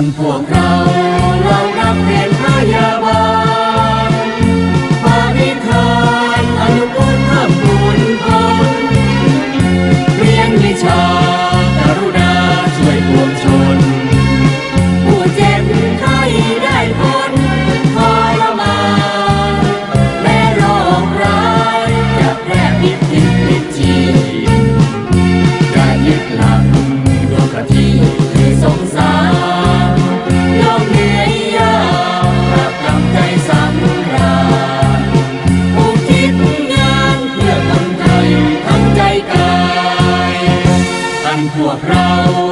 งพวกเรา พวกเรา